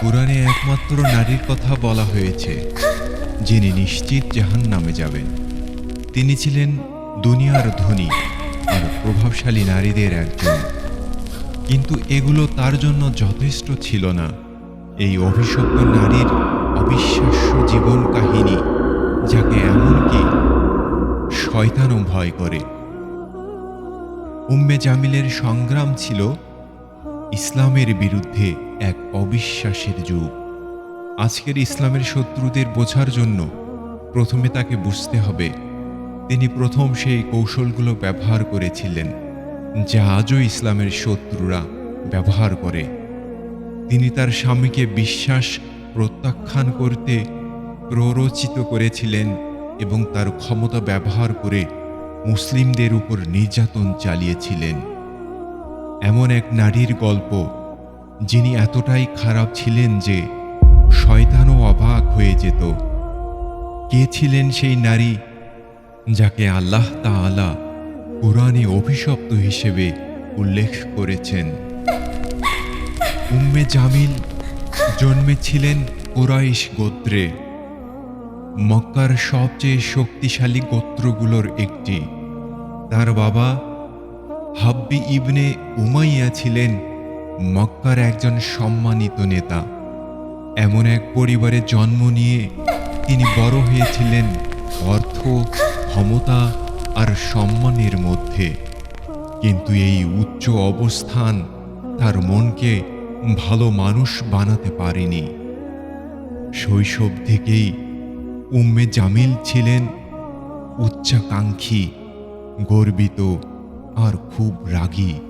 কোরআনে একমাত্র নারীর কথা বলা হয়েছে, যিনি নিশ্চিত জাহান নামে যাবেন। তিনি ছিলেন দুনিয়ার ধনী আর প্রভাবশালী নারীদের একজন। কিন্তু এগুলো তার জন্য যথেষ্ট ছিল না। এই অভিশপ্ত নারীর অবিশ্বাস্য জীবন কাহিনী, যাকে এমনকি শয়তানও ভয় করে। উম্মে জামিলের সংগ্রাম ছিল ইসলামের বিরুদ্ধে। এক অবিশ্বাসের যুগ। আজকের ইসলামের শত্রুদের বোঝার জন্য প্রথমে তাকে বুঝতে হবে। তিনি প্রথম সেই কৌশলগুলো ব্যবহার করেছিলেন, যা আজও ইসলামের শত্রুরা ব্যবহার করে। তিনি তার স্বামীকে বিশ্বাস, প্রত্যাখ্যান করতে প্ররোচিত করেছিলেন এবং তার ক্ষমতা ব্যবহার করে মুসলিমদের উপর নির্যাতন চালিয়েছিলেন। এমন এক নারীর গল্প যিনি এতটাই খারাপ ছিলেন যে শয়তানও অবাক হয়ে যেত। কে ছিলেন সেই নারী যাকে আল্লাহ তাআলা কোরআনে অভিশপ্ত হিসেবে উল্লেখ করেছেন? উম্মে জামিল জন্মেছিলেন কোরাইশ গোত্রে। মক্কার সবচেয়ে শক্তিশালী গোত্রগুলোর একটি। তার বাবা হাব্বি ইবনে উমাইয়া ছিলেন মক্কার একজন সম্মানিত নেতা। এমন এক পরিবারে জন্ম নিয়ে তিনি বড় হয়েছিলেন অর্থ, ক্ষমতা আর সম্মানের মধ্যে। কিন্তু এই উচ্চ অবস্থান তার মনকে ভালো মানুষ বানাতে পারেনি। শৈশব থেকেই উম্মে জামিল ছিলেন উচ্চাকাঙ্ক্ষী, গর্বিত আর খুব রাগী।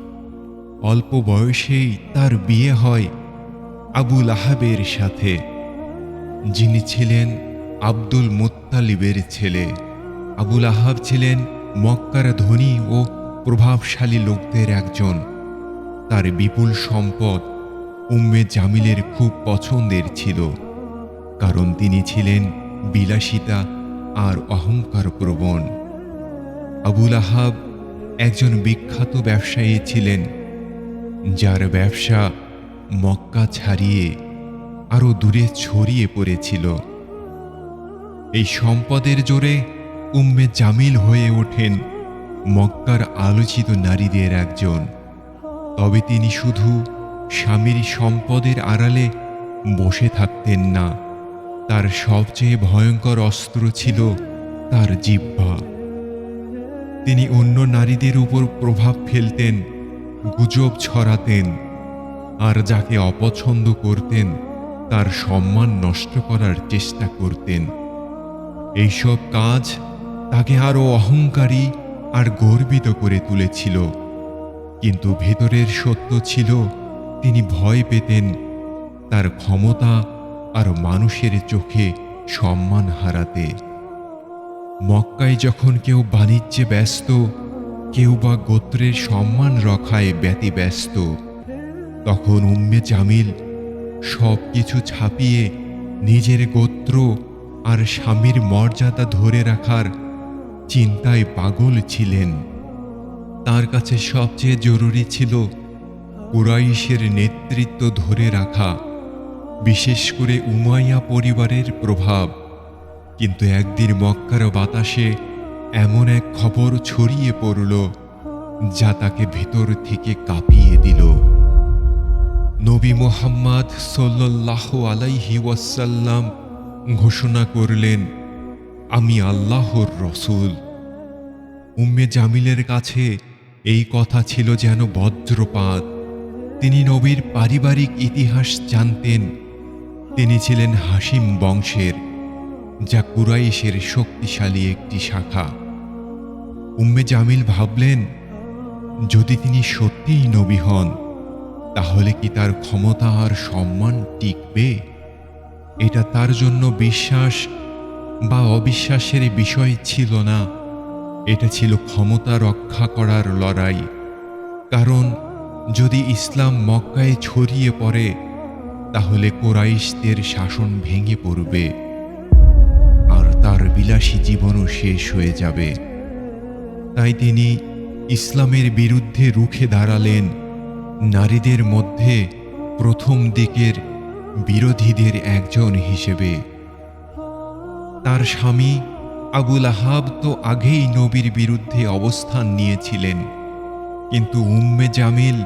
অল্প বয়সেই তার বিয়ে হয় আবুল আহাবের সাথে, যিনি ছিলেন আব্দুল মোত্তালিবের ছেলে। আবুল আহাব ছিলেন মক্কার ধনী ও প্রভাবশালী লোকদের একজন। তার বিপুল সম্পদ উম্মে জামিলের খুব পছন্দের ছিল, কারণ তিনি ছিলেন বিলাসিতা আর অহংকার প্রবণ আবুল আহাব একজন বিখ্যাত ব্যবসায়ী ছিলেন। যার ব্যবসা মক্কা ছাড়িয়ে আরও দূরে ছড়িয়ে পড়েছিল। এই সম্পদের জোরে উম্মে জামিল হয়ে ওঠেন মক্কার আলোচিত নারীদের একজন। তবে তিনি শুধু স্বামীর সম্পদের আড়ালে বসে থাকতেন না। তার সবচেয়ে ভয়ঙ্কর অস্ত্র ছিল তার জিহ্বা। তিনি অন্য নারীদের উপর প্রভাব ফেলতেন গুজব ছড়াতেন আর যাকে অপছন্দ করতেন, তার সম্মান নষ্ট করার চেষ্টা করতেন। এইসব কাজ তাকে আরও অহংকারী আর গর্বিত করে তুলেছিল। কিন্তু ভেতরের সত্য ছিল, তিনি ভয় পেতেন, তার ক্ষমতা আর মানুষের চোখে সম্মান হারাতে। মক্কায় যখন কেউ বাণিজ্যে ব্যস্ত কেউ বা গোত্রের সম্মান রক্ষায় ব্যতিব্যস্ত। তখন উম্মে জামিল সব কিছু ছাপিয়ে নিজের গোত্র আর স্বামীর মর্যাদা ধরে রাখার চিন্তায় পাগল ছিলেন। তার কাছে সবচেয়ে জরুরি ছিল কুরাইশের নেতৃত্ব ধরে রাখা, বিশেষ করে উমাইয়া পরিবারের প্রভাব। কিন্তু একদিন মক্কার বাতাসে এমন এক খবর ছড়িয়ে পড়ল যা তাকে ভেতর থেকে কাঁপিয়ে দিল। নবী মোহাম্মদ সাল্লাহ আলাইহি ওয়াসাল্লাম ঘোষণা করলেন, আমি আল্লাহর রসুল। উম্মে জামিলের কাছে এই কথা ছিল যেন বজ্রপাত। তিনি নবীর পারিবারিক ইতিহাস জানতেন। তিনি ছিলেন হাসিম বংশের, যা কুরাইশের শক্তিশালী একটি শাখা। উম্মে জামিল ভাবলেন, যদি তিনি সত্যিই নবী হন, তাহলে কি তার ক্ষমতা আর সম্মান টিকবে? এটা তার জন্য বিশ্বাস বা অবিশ্বাসের বিষয় ছিল না। এটা ছিল ক্ষমতা রক্ষা করার লড়াই। কারণ যদি ইসলাম মক্কায় ছড়িয়ে পড়ে, তাহলে কোরাইশদের শাসন ভেঙে পড়বে আর তার বিলাসী জীবনও শেষ হয়ে যাবে। তাই তিনি ইসলামের বিরুদ্ধে রুখে দাঁড়ালেন, নারীদের মধ্যে প্রথম দিকের বিরোধীদের একজন হিসেবে। তার স্বামী আবুল আহাব তো আগেই নবীর বিরুদ্ধে অবস্থান নিয়েছিলেন, কিন্তু উম্মে জামিল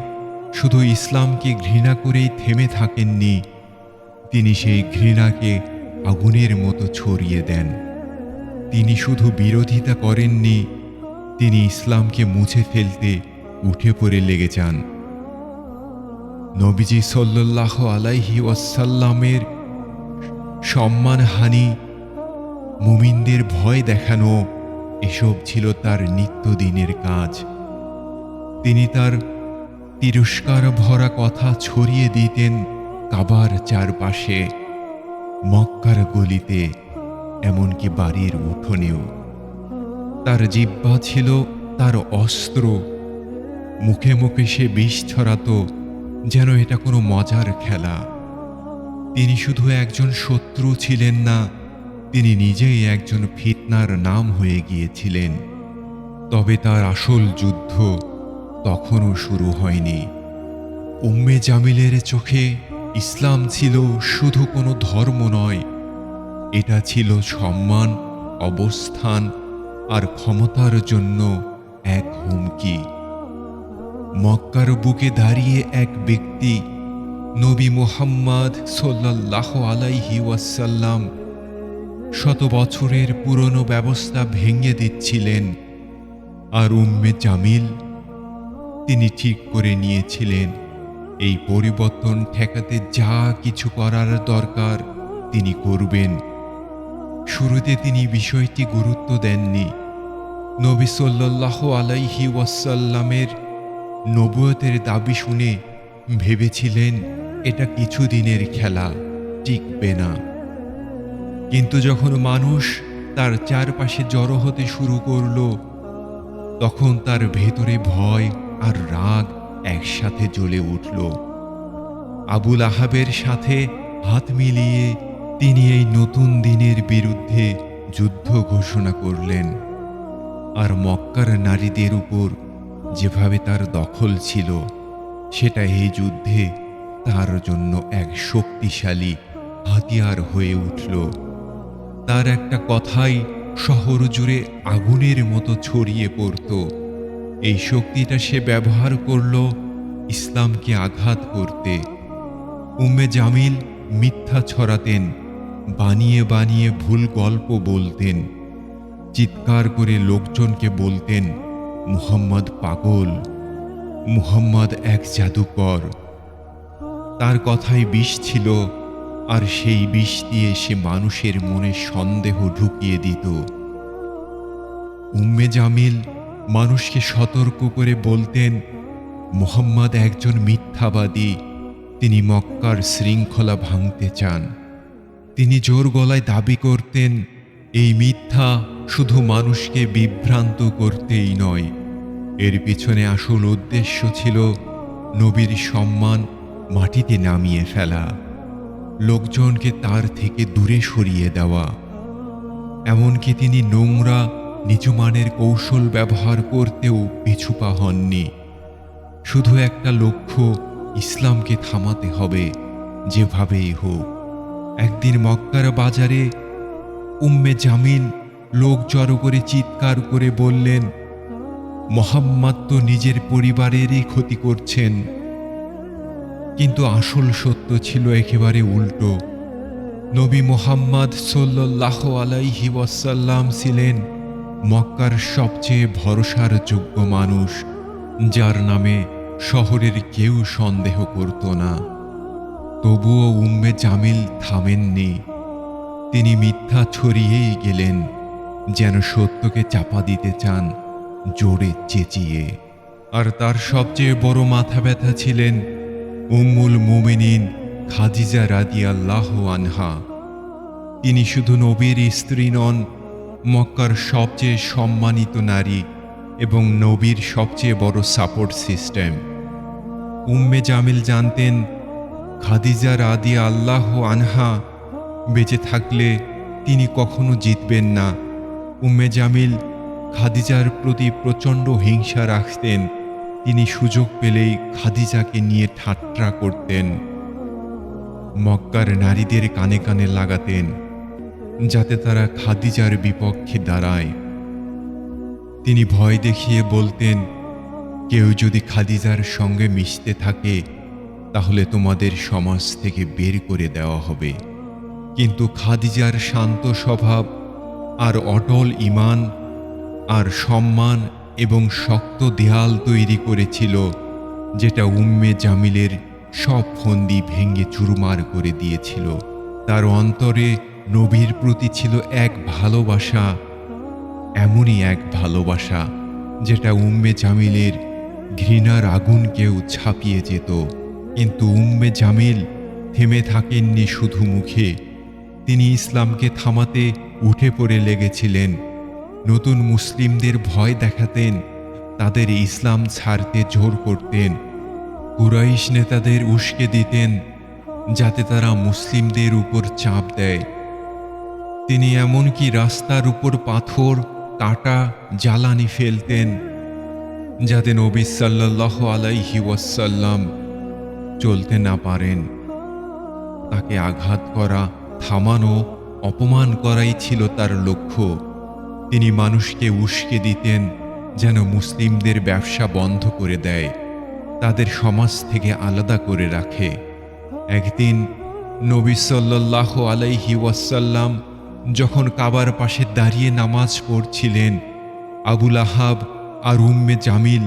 শুধু ইসলামকে ঘৃণা করেই থেমে থাকেননি, তিনি সেই ঘৃণাকে আগুনের মতো ছড়িয়ে দেন। তিনি শুধু বিরোধিতা করেননি তিনি ইসলামকে মুছে ফেলতে উঠে পড়ে লেগে যান। নবীজি সাল্লাহ আলাইহি ওয়াসাল্লামের সম্মানহানি, মুমিনদের ভয় দেখানো এসব ছিল তার নিত্যদিনের কাজ। তিনি তার তিরস্কার ভরা কথা ছড়িয়ে দিতেন কাবার চারপাশে, মক্কার গলিতে, এমনকি বাড়ির উঠোনেও। তার জিব্বা ছিল তার অস্ত্র। মুখে মুখে সে বিষ ছড়াতো, যেন এটা কোনো মজার খেলা। তিনি শুধু একজন শত্রু ছিলেন না, তিনি নিজেই একজন ফিতনার নাম হয়ে গিয়েছিলেন। তবে তার আসল যুদ্ধ তখনও শুরু হয়নি। উম্মে জামিলের চোখে ইসলাম ছিল শুধু কোনো ধর্ম নয়, এটা ছিল সম্মান, অবস্থান আর ক্ষমতার জন্য এক হুমকি। মক্কার বুকে দাঁড়িয়ে এক ব্যক্তি নবী মোহাম্মদ সাল্লাহ আলাইহি ওয়াসাল্লাম শত বছরের পুরনো ব্যবস্থা ভেঙে দিচ্ছিলেন আর উম্মে জামিল তিনি ঠিক করে নিয়েছিলেন, এই পরিবর্তন ঠেকাতে যা কিছু করার দরকার তিনি করবেন। শুরুতে তিনি বিষয়টি গুরুত্ব দেননি। নবী সাল্লাহ আলাইহি ওয়াসাল্লামের নবুয়তের দাবি শুনে ভেবেছিলেন, এটা কিছুদিনের খেলা, টিকবে না। কিন্তু যখন মানুষ তার চারপাশে জড়ো হতে শুরু করল, তখন তার ভেতরে ভয় আর রাগ একসাথে জ্বলে উঠল। আবুল আহাবের সাথে হাত মিলিয়ে তিনি এই নতুন দিনের বিরুদ্ধে যুদ্ধ ঘোষণা করলেন। আর মক্কার নারীদের উপর যেভাবে তার দখল ছিল, সেটা এই যুদ্ধে তার জন্য এক শক্তিশালী হাতিয়ার হয়ে উঠল। তার একটা কথাই শহর জুড়ে আগুনের মতো ছড়িয়ে পড়ত। এই শক্তিটা সে ব্যবহার করল ইসলামকে আঘাত করতে। উম্মে জামিল মিথ্যা ছড়াতেন বানিয়ে বানিয়ে ভুল গল্প বলতেন। চিৎকার করে লোকজনকে বলতেন, মুহাম্মদ পাগল, মুহাম্মদ এক জাদুকর। তার কথায় বিষ ছিল, আর সেই বিষ দিয়ে সে মানুষের মনে সন্দেহ ঢুকিয়ে দিত। উম্মে জামিল মানুষকে সতর্ক করে বলতেন, মোহাম্মদ একজন মিথ্যাবাদী, তিনি মক্কার শৃঙ্খলা ভাঙতে চান। তিনি জোর গলায় দাবি করতেন, এই মিথ্যা শুধু মানুষকে বিভ্রান্ত করতেই নয়। এর পিছনে আসল উদ্দেশ্য ছিল নবীর সম্মান মাটিতে নামিয়ে ফেলা, লোকজনকে তার থেকে দূরে সরিয়ে দেওয়া। এমনকি তিনি নোংরা, নিচুমানের কৌশল ব্যবহার করতেও পিছুপা হননি। শুধু একটা লক্ষ্য, ইসলামকে থামাতে হবে, যেভাবেই হোক। একদিন মক্কার বাজারে উম্মে জামিন লোক জড়ো করে চিৎকার করে বললেন, মোহাম্মদ তো নিজের পরিবারেরই ক্ষতি করছেন। কিন্তু আসল সত্য ছিল একেবারে উল্টো। নবী মোহাম্মদ সাল্লাহ আলাইহি ওয়াসাল্লাম ছিলেন মক্কার সবচেয়ে ভরসার যোগ্য মানুষ, যার নামে শহরের কেউ সন্দেহ করত না। তবুও উম্মে জামিল থামেননি। তিনি মিথ্যা ছড়িয়েই গেলেন, যেন সত্যকে চাপা দিতে চান, জোরে চেঁচিয়ে। আর তার সবচেয়ে বড় মাথা ব্যথা ছিলেন উম্মুল মুমিনিন খাদিজা রাদিয়াল্লাহ আনহা। তিনি শুধু নবীর স্ত্রী নন, মক্কার সবচেয়ে সম্মানিত নারী এবং নবীর সবচেয়ে বড় সাপোর্ট সিস্টেম। উম্মে জামিল জানতেন খাদিজা রাদিয়া আল্লাহ আনহা বেঁচে থাকলে তিনি কখনো জিতবেন না। উম্মে জামিল খাদিজার প্রতি প্রচণ্ড হিংসা রাখতেন। তিনি সুযোগ পেলেই খাদিজাকে নিয়ে ঠাট্টা করতেন। মক্কার নারীদের কানে কানে লাগাতেন, যাতে তারা খাদিজার বিপক্ষে দাঁড়ায়। তিনি ভয় দেখিয়ে বলতেন, কেউ যদি খাদিজার সঙ্গে মিশতে থাকে তাহলে তোমাদের সমাজ থেকে বের করে দেওয়া হবে। কিন্তু খাদিজার শান্ত স্বভাব, আর অটল ইমান, আর সম্মান এবং শক্ত দেয়াল তৈরি করেছিল, যেটা উম্মে জামিলের সব ফন্দি ভেঙে চুরমার করে দিয়েছিল। তার অন্তরে নবীর প্রতি ছিল এক ভালোবাসা, এমনই এক ভালোবাসা, যেটা উম্মে জামিলের ঘৃণার আগুনকেও ছাপিয়ে যেত। কিন্তু উম্মে জামিল থেমে থাকেননি শুধু মুখে। তিনি ইসলামকে থামাতে উঠে পড়ে লেগেছিলেন। নতুন মুসলিমদের ভয় দেখাতেন, তাদের ইসলাম ছাড়তে জোর করতেন। কুরাইশ নেতাদের উস্কে দিতেন, যাতে তারা মুসলিমদের উপর চাপ দেয়। তিনি এমনকি রাস্তার উপর পাথর, কাটা, জ্বালানি ফেলতেন, যাতে নবী সাল্লাহ আলাইহি ওয়াসাল্লাম চলতে না পারেন। তাকে আঘাত করা, থামানো, অপমান করাই ছিল তার লক্ষ্য। তিনি মানুষকে উস্কে দিতেন, যেন মুসলিমদের ব্যবসা বন্ধ করে দেয়, তাদের সমাজ থেকে আলাদা করে রাখে। একদিন নবী সাল্লাহ আলাইহি ওয়াসাল্লাম যখন কাবার পাশে দাঁড়িয়ে নামাজ পড়ছিলেন আবুল আহাব আর উম্মে জামিল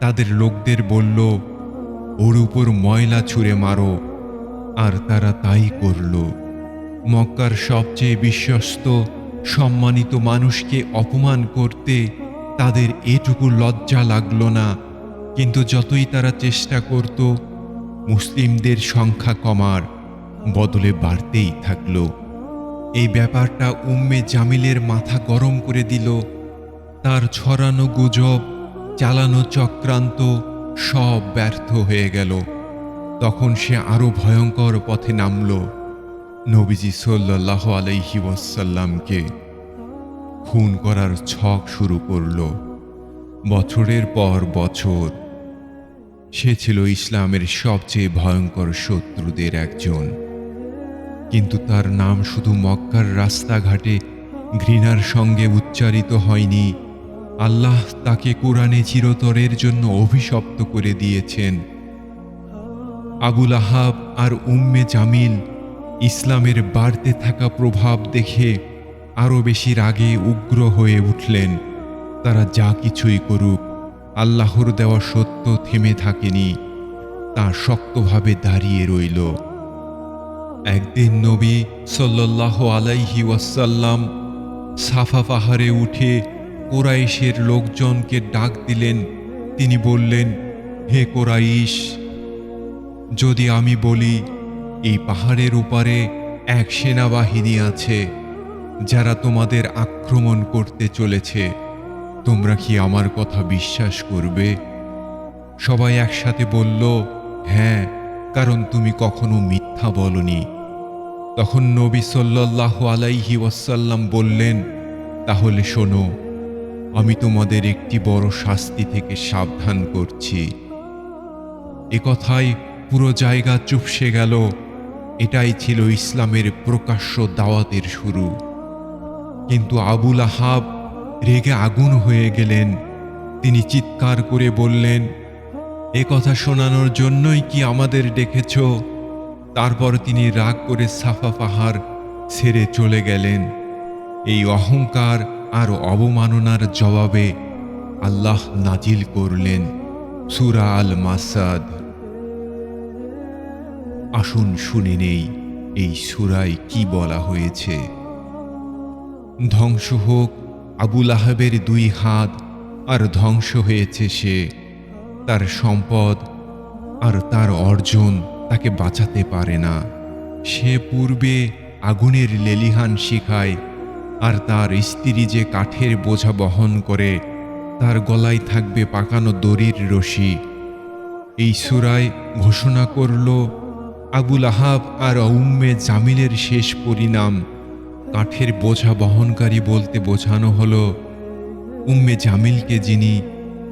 তাদের লোকদের বলল ওর উপর ময়লা ছুঁড়ে মারো, আর তারা তাই করল। মক্কার সবচেয়ে বিশ্বস্ত, সম্মানিত মানুষকে অপমান করতে তাদের এটুকু লজ্জা লাগল না। কিন্তু যতই তারা চেষ্টা করত, মুসলিমদের সংখ্যা কমার বদলে বাড়তেই থাকল। এই ব্যাপারটা উম্মে জামিলের মাথা গরম করে দিল। তার ছড়ানো গুজব, চালানো চক্রান্ত সব ব্যর্থ হয়ে গেল। তখন সে আরও ভয়ঙ্কর পথে নামল। নবীজি সাল্লাহ আলাইহি ওয়াসাল্লামকে খুন করার ছক শুরু করল। বছরের পর বছর সে ছিল ইসলামের সবচেয়ে ভয়ঙ্কর শত্রুদের একজন। কিন্তু তার নাম শুধু মক্কার রাস্তাঘাটে ঘৃণার সঙ্গে উচ্চারিত হয়নি আল্লাহ তাকে কোরআনে চিরতরের জন্য অভিশপ্ত করে দিয়েছেন। আবুল আহাব আর উম্মে জামিল ইসলামের বাড়তে থাকা প্রভাব দেখে আরও বেশি রাগে উগ্র হয়ে উঠলেন। তারা যা কিছুই করুক, আল্লাহর দেওয়া সত্য থেমে থাকেনি, তা শক্তভাবে দাঁড়িয়ে রইল। একদিন নবী সাল্লাহ আলাইহি ওয়াসাল্লাম সাফা পাহাড়ে উঠে কোরাইশের লোকজনকে ডাক দিলেন। তিনি বললেন, হে কোরাইশ, যদি আমি বলি, এই পাহাড়ের উপরে এক সেনাবাহিনী আছে, যারা তোমাদের আক্রমণ করতে চলেছে, তোমরা কি আমার কথা বিশ্বাস করবে? সবাই একসাথে বলল হ্যাঁ কারণ তুমি কখনো মিথ্যা বলনি। তখন নবী সাল্লাহ আলাইহি ওয়াসাল্লাম বললেন, তাহলে শোনো আমি তোমাদের একটি বড় শাস্তি থেকে সাবধান করছি। এ কথায় পুরো জায়গা চুপসে গেল। এটাই ছিল ইসলামের প্রকাশ্য দাওয়াতের শুরু। কিন্তু আবুল আহাব রেগে আগুন হয়ে গেলেন। তিনি চিৎকার করে বললেন, এ কথা শোনানোর জন্যই কি আমাদের ডেকেছ? তারপর তিনি রাগ করে সাফা পাহাড় ছেড়ে চলে গেলেন। এই অহংকার আর অবমাননার জবাবে আল্লাহ নাজিল করলেন সুরা আল মাসাদ আসুন শুনে নেই এই সুরায় কি বলা হয়েছে। ধ্বংস হোক আবুল আহাবের দুই হাত, আর ধ্বংস হয়েছে সে। তার সম্পদ আর তার অর্জন তাকে বাঁচাতে পারে না। সে পূর্বে আগুনের লেলিহান শিখায় আর তার স্ত্রী যে কাঠের বোঝা বহন করে, তার গলায় থাকবে পাকানো দড়ির রশি। এই সুরায় ঘোষণা করল, আবুল আহাব আর উম্মে জামিলের শেষ পরিণাম। কাঠের বোঝা বহনকারী বলতে বোঝানো হলো, উম্মে জামিলকে যিনি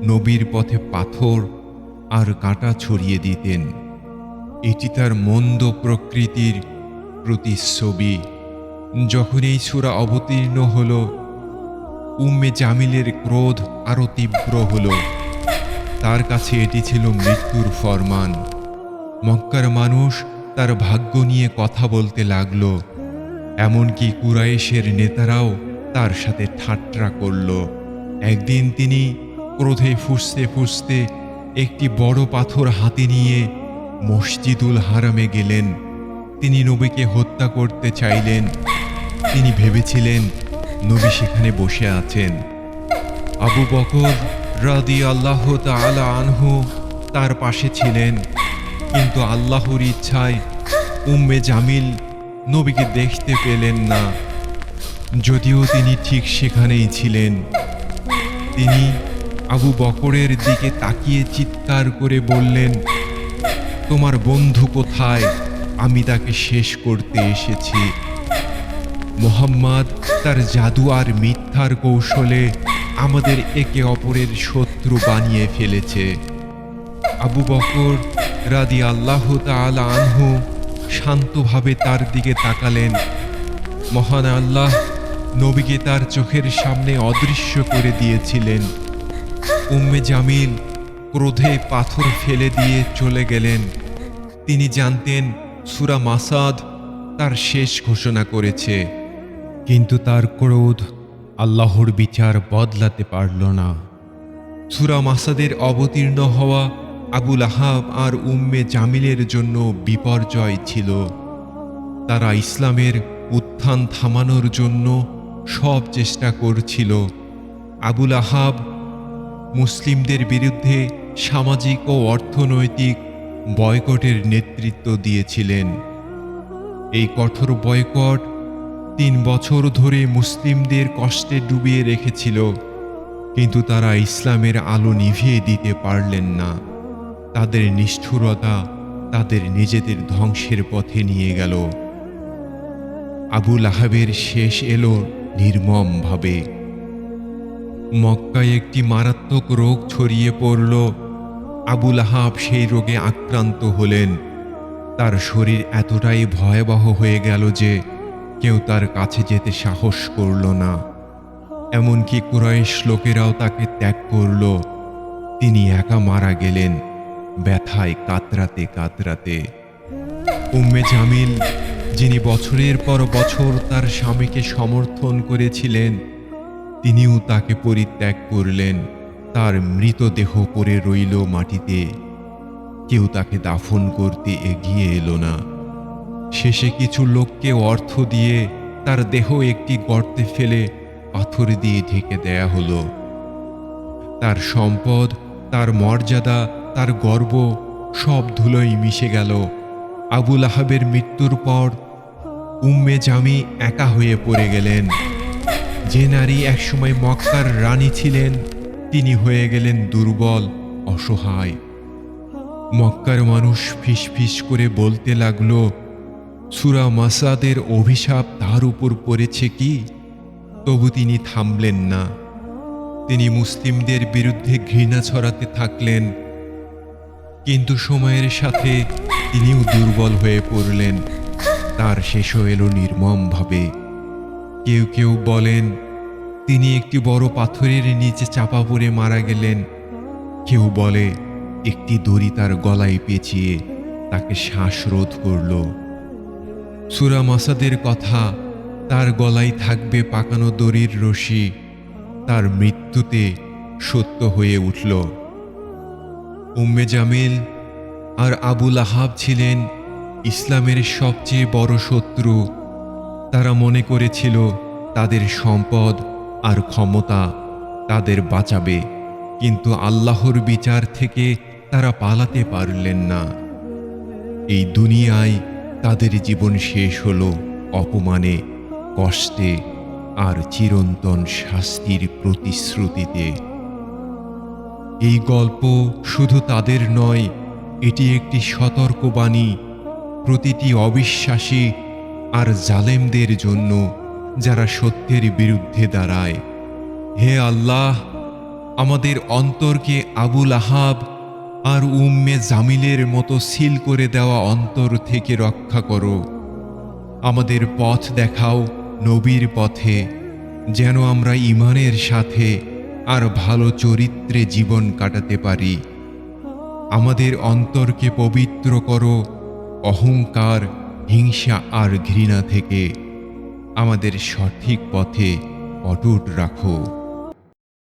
নবীর পথে পাথর আর কাঁটা ছড়িয়ে দিতেন, এটি তার মন্দ প্রকৃতির প্রতিচ্ছবি। যখন এই সূরা অবতীর্ণ হল, উম্মে জামিলের ক্রোধ আরও তীব্র হল। তার কাছে এটি ছিল মৃত্যুর ফরমান। মক্কার মানুষ তার ভাগ্য নিয়ে কথা বলতে লাগল, এমনকি কুরাইশের নেতারাও তার সাথে ঠাট্টা করল। একদিন তিনি ক্রোধে ফুসতে ফুসতে একটি বড় পাথর হাতে নিয়ে মসজিদুল হারামে গেলেন। তিনি নবীকে হত্যা করতে চাইলেন। তিনি ভেবেছিলেন নবী সেখানে বসে আছেন। আবু বকর রাদি আল্লাহ তাআলা আনহু তার পাশে ছিলেন, কিন্তু আল্লাহর ইচ্ছায় উম্মে জামিল নবীকে দেখতে পেলেন না। যদিও তিনি ঠিক সেখানেই ছিলেন। তিনি আবু বকরের দিকে তাকিয়ে চিৎকার করে বললেন, তোমার বন্ধু কোথায়? আমি তাকে শেষ করতে এসেছি। মোহাম্মদ তার জাদু আর মিথ্যার কৌশলে আমাদের একে অপরের শত্রু বানিয়ে ফেলেছে। আবু বকর রাদি আল্লাহ তাআলা আনহু শান্তভাবে তার দিকে তাকালেন। মহান আল্লাহ নবীকে তার চোখের সামনে অদৃশ্য করে দিয়েছিলেন। উম্মে জামিল ক্রোধে পাথর ফেলে দিয়ে চলে গেলেন। তিনি জানতেন সুরা মাসাদ তার শেষ ঘোষণা করেছে। কিন্তু তার ক্রোধ আল্লাহর বিচার বদলাতে পারল না। সুরা মাসাদের অবতীর্ণ হওয়া আবুল আহাব আর উম্মে জামিলের জন্য বিপর্যয় ছিল। তারা ইসলামের উত্থান থামানোর জন্য সব চেষ্টা করছিল। আবুল আহাব মুসলিমদের বিরুদ্ধে সামাজিক ও অর্থনৈতিক বয়কটের নেতৃত্ব দিয়েছিলেন। এই কঠোর বয়কট তিন বছর ধরে মুসলিমদের কষ্টে ডুবিয়ে রেখেছিল, কিন্তু তারা ইসলামের আলো নিভিয়ে দিতে পারলেন না। তাদের নিষ্ঠুরতা তাদের নিজেদের ধ্বংসের পথে নিয়ে গেল। আবুল আহাবের শেষ এলো নির্মমভাবে। মক্কায় একটি মারাত্মক রোগ ছড়িয়ে পড়ল। আবুল আহাব সেই রোগে আক্রান্ত হলেন। তার শরীর এতটাই ভয়াবহ হয়ে গেল যে কেউ তার কাছে যেতে সাহস করল না। এমনকি কুরাইশ লোকেরাও তাকে ত্যাগ করল। তিনি একা মারা গেলেন, ব্যথায় কাতরাতে কাতরাতে। উম্মে জামিল, যিনি বছরের পর বছর তার স্বামীকে সমর্থন করেছিলেন, তিনিও তাকে পরিত্যাগ করলেন। তার মৃতদেহ পড়ে রইল মাটিতে। কেউ তাকে দাফন করতে এগিয়ে এলো না। শেষে কিছু লোককে অর্থ দিয়ে তার দেহ একটি গর্তে ফেলে পাথর দিয়ে ঢেকে দেয়া হলো। তার সম্পদ, তার মর্যাদা, তার গর্ব সব ধুলোই মিশে গেল। আবুল আহাবের মৃত্যুর পর উম্মে জামি একা হয়ে পড়ে গেলেন। যে নারী একসময় মক্কার রানী ছিলেন, তিনি হয়ে গেলেন দুর্বল, অসহায়। মক্কার মানুষ ফিস ফিস করে বলতে লাগল সুরা মাসাদের অভিশাপ তার উপর পড়েছে কি? তবু তিনি থামলেন না। তিনি মুসলিমদের বিরুদ্ধে ঘৃণা ছড়াতে থাকলেন। কিন্তু সময়ের সাথে তিনিও দুর্বল হয়ে পড়লেন। তার শেষও এলো নির্মমভাবে। কেউ কেউ বলেন, তিনি একটি বড় পাথরের নিচে চাপা পড়ে মারা গেলেন। কেউ বলে, একটি দড়ি তার গলায় পেঁচিয়ে তাকে শ্বাসরোধ করল। সুরা মাসাদের কথা, তার গলায় থাকবে পাকানো দড়ির রশি, তার মৃত্যুতে সত্য হয়ে উঠল। উম্মে জামিল আর আবুল আহাব ছিলেন ইসলামের সবচেয়ে বড় শত্রু। তারা মনে করেছিল তাদের সম্পদ আর ক্ষমতা তাদের বাঁচাবে, কিন্তু আল্লাহর বিচার থেকে তারা পালাতে পারলেন না। এই দুনিয়ায় তাদের জীবন শেষ হল অপমানে, কষ্টে আর চিরন্তন শাস্তির প্রতিশ্রুতিতে। এই গল্প শুধু তাদের নয়, এটি একটি সতর্কবাণী, প্রতিটি অবিশ্বাসী আর জালেমদের জন্য যারা সত্যের বিরুদ্ধে দাঁড়ায়। হে আল্লাহ, আমাদের অন্তরকে আবুল আহাব আর উম্মে জামিলের মতো সিল করে দেওয়া অন্তর থেকে রক্ষা করো। আমাদের পথ দেখাও নবীর পথে, যেন আমরা ইমানের সাথে আর ভালো চরিত্রে জীবন কাটাতে পারি। আমাদের অন্তরকে পবিত্র করো, অহংকার, হিংসা আর ঘৃণা থেকে। আমাদের সঠিক পথে অটুট রাখো।